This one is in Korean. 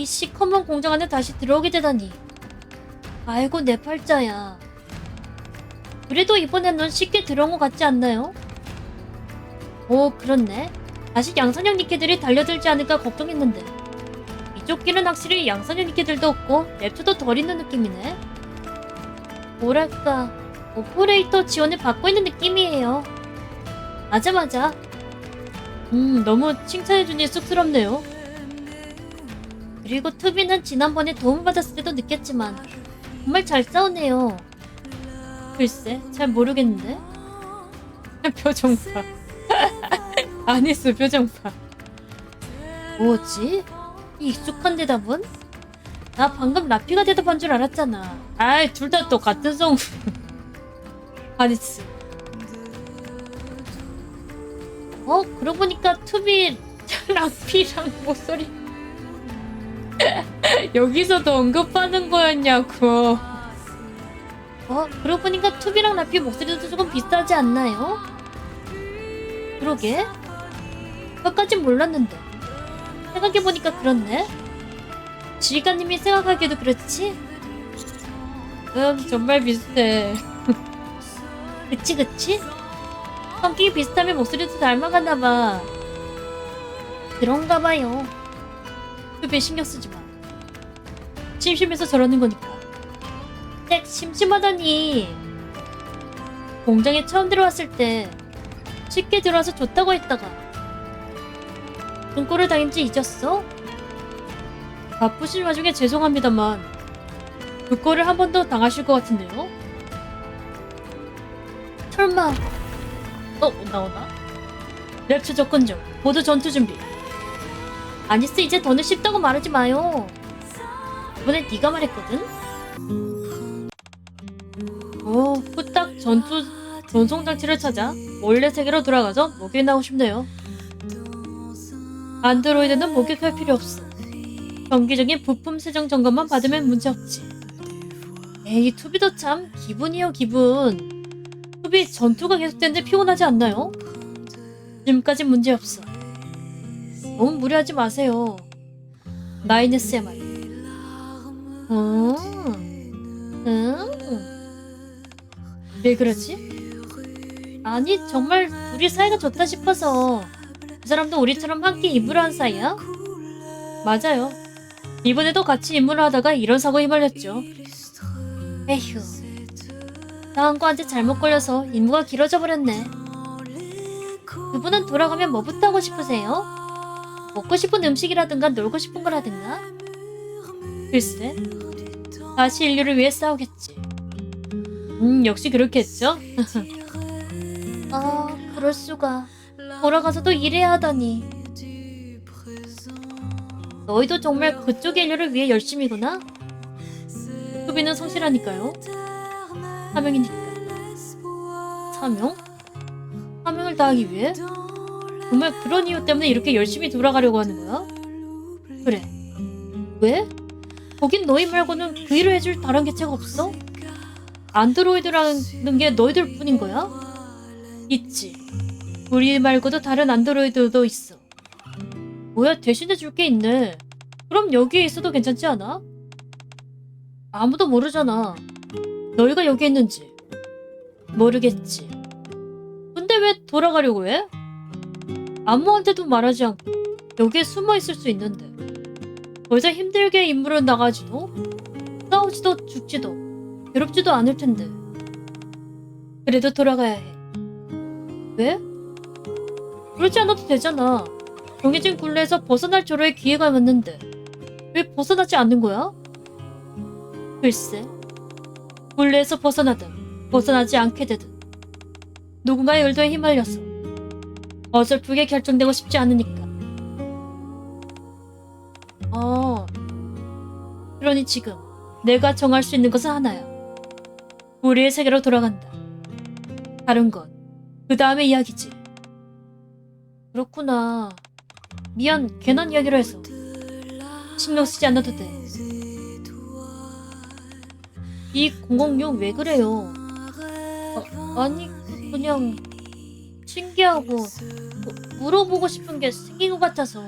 이 시커먼 공장 안에 다시 들어오게 되다니. 아이고 내 팔자야. 그래도 이번엔 넌 쉽게 들어온 것 같지 않나요? 오 그렇네. 다시 양산형 니케들이 달려들지 않을까 걱정했는데 이쪽 길은 확실히 양산형 니케들도 없고 랩처도 덜 있는 느낌이네. 뭐랄까 오퍼레이터 지원을 받고 있는 느낌이에요. 맞아 맞아. 음 너무 칭찬해주니 쑥스럽네요. 그리고 투비는 지난번에 도움을 받았을 때도 느꼈지만 정말 잘 싸우네요. 글쎄 잘 모르겠는데. 표정 봐. 안 했어 표정 봐. 뭐지? 이 익숙한 대답은? 나 방금 라피가 대답한 줄 알았잖아. 아이 둘 다 똑같은 성. 아니스. 어 그러고 보니까 투비 라피랑 목소리 여기서도 언급하는 거였냐고. 어 그러고 보니까 투비랑 라피 목소리도 조금 비슷하지 않나요? 그러게. 그것까진 몰랐는데. 생각해보니까 그렇네. 지휘관님이 생각하기에도 그렇지? 음, 정말 비슷해. 그치, 그치? 성격이 비슷하면 목소리도 닮아가나봐. 그런가봐요. 그배 신경 쓰지 마. 심심해서 저러는 거니까. 땡, 심심하다니. 공장에 처음 들어왔을 때 쉽게 들어와서 좋다고 했다가 등골을 당인 지 잊었어? 바쁘신 와중에 죄송합니다만 그 꼴을 한번 더 당하실 것 같은데요? 설마 어? 나오나? 랩처 접근 중 모두 전투 준비 아니스 이제 더는 쉽다고 말하지 마요 이번엔 네가 말했거든? 오 후딱 전투 전송 장치를 찾아 몰래 세계로 돌아가서 목격하고 싶네요 안드로이드는 목격할 필요 없어. 정기적인 부품 세정 점검만 받으면 문제 없지. 에이, 투비도 참 기분이요, 기분. 투비 전투가 계속되는데 피곤하지 않나요? 지금까진 문제 없어. 너무 무리하지 마세요. 나이네스의 말. 음, 음. 왜 그러지? 아니, 정말 둘이 사이가 좋다 싶어서. 그 사람도 우리처럼 함께 임무를 한 사이야? 맞아요. 이번에도 같이 임무를 하다가 이런 사고에 휘말렸죠. 에휴. 다음과한테 잘못 걸려서 임무가 길어져 버렸네. 그분은 돌아가면 뭐부터 하고 싶으세요? 먹고 싶은 음식이라든가 놀고 싶은 거라든가? 글쎄. 다시 인류를 위해 싸우겠지. 음, 역시 그렇겠죠? 아, 그럴 수가. 돌아가서도 일해야 하다니. 너희도 정말 그쪽의 인류를 위해 열심이구나? 수비는 성실하니까요. 사명이니까. 사명? 사명을 다하기 위해? 정말 그런 이유 때문에 이렇게 열심히 돌아가려고 하는 거야? 그래. 왜? 거긴 너희 말고는 그 일을 해줄 다른 개체가 없어? 안드로이드라는 게 너희들 뿐인 거야? 있지. 우리 말고도 다른 안드로이드도 있어. 뭐야, 대신해 줄 게 있네. 그럼 여기에 있어도 괜찮지 않아? 아무도 모르잖아. 너희가 여기 있는지. 모르겠지. 근데 왜 돌아가려고 해? 아무한테도 말하지 않고 여기에 숨어 있을 수 있는데. 더 이상 힘들게 임무를 나가지도, 싸우지도 죽지도, 괴롭지도 않을 텐데. 그래도 돌아가야 해. 왜? 그렇지 않아도 되잖아. 정해진 굴레에서 벗어날 조로의 기회가 왔는데 왜 벗어나지 않는 거야? 글쎄, 굴레에서 벗어나든 벗어나지 않게 되든 누군가의 의도에 휘말려서 어설프게 결정되고 싶지 않으니까. 그러니 지금 내가 정할 수 있는 것은 하나야. 우리의 세계로 돌아간다. 다른 건 그 다음의 이야기지. 그렇구나. 미안, 괜한 이야기로 해서. 신경 쓰지 않아도 돼. 이006왜 그래요? 어, 아니, 그냥 신기하고 뭐, 물어보고 싶은 게 생긴 것 같아서.